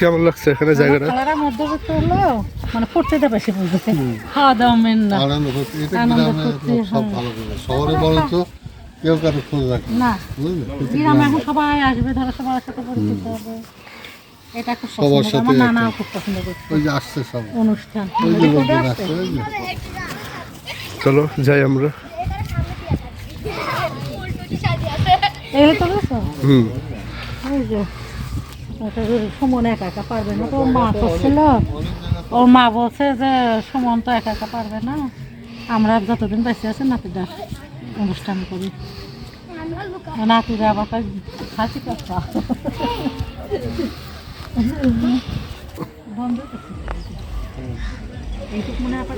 কেমন লাগছে এখানে জায়গাটা? খেলাটা মধ্যবিত্ত হলো মানে ফুর্তিটা বেশি বুঝতে খাওয়া দাওয়া মেন না। আনন্দ করতে এটা গ্রামে সব হ্যাঁ। ভালো করে। শহরে বরং তো কেউ কারও খোঁজ রাখে না, গ্রামে এখন সবাই আসবে ধরো সবার সাথে পরিচিত হবে। এটা খুব সবার সাথে আমার নানাও খুব পছন্দ করছে ওই যে আসছে সব। অনুষ্ঠান। ওই যে লোকজন আসছে চলো যাই আমরা। এগুলো তো হুম। ওই যে। সুমন একা একা পারবে না তো ওর মা করছিল ওর মা বলছে যে সুমন তো একা একা পারবে না আমরা যতদিন বেঁচে আছি নাতিদার অনুষ্ঠান করি নাতিরা আবার হাসি কথা মনে হয়।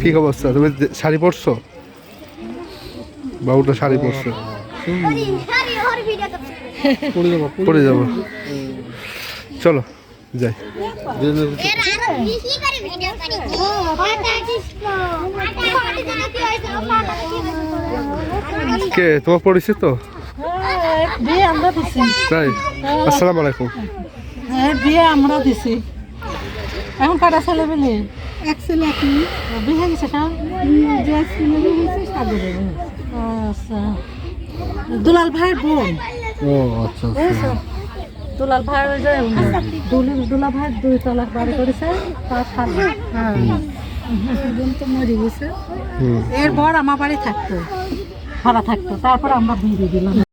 কি অবস্থা তুমি শাড়ি পরছো বাবুটা শাড়ি পরছে পড়ে যাব পরে যাব চলো যাই। কে তোমার পড়েছে তো হ্যাঁ, তাই? আসসালামু আলাইকুম। হ্যাঁ বিয়ে আমরা দিছি এখন কাটা ছেলে পেলে এক ছেলে এক মেয়ে। বিয়ে গেছে সব যে ছেলে হয়েছে সাগরে আচ্ছা। দুলাল ভাইয়ের বোন। ও আচ্ছা আচ্ছা। দুলাল যে দুলা ভাই দুই তলাক বাড়ি করেছে তার খালি হ্যাঁ। এরপর আমার বাড়ি থাকতো। ভাড়া থাকতো তারপর আমরা বিয়ে দিলাম।